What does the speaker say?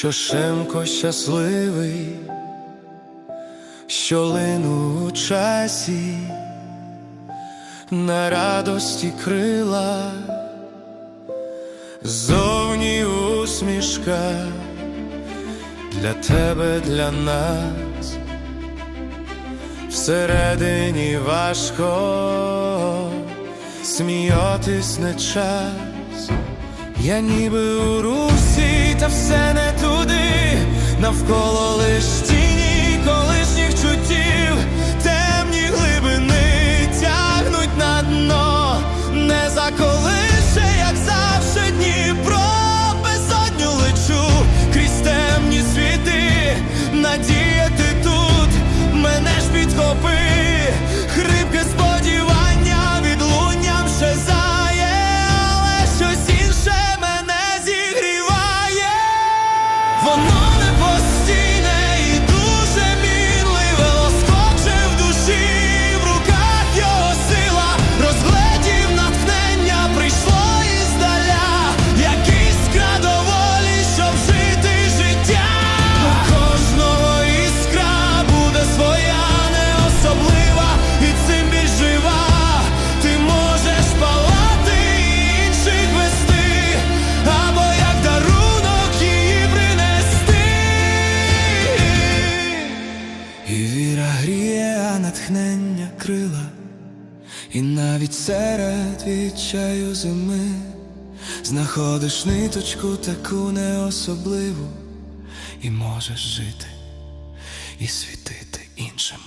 що Шемко щасливий, що лину у часі, на радості крила, зовні усмішка для тебе, для нас, всередині важко сміятись не час. Я ніби у русі, та все навколо лиш Натхнення крила, і навіть серед відчаю зими. Знаходиш ниточку таку неособливу, і можеш жити і світити іншим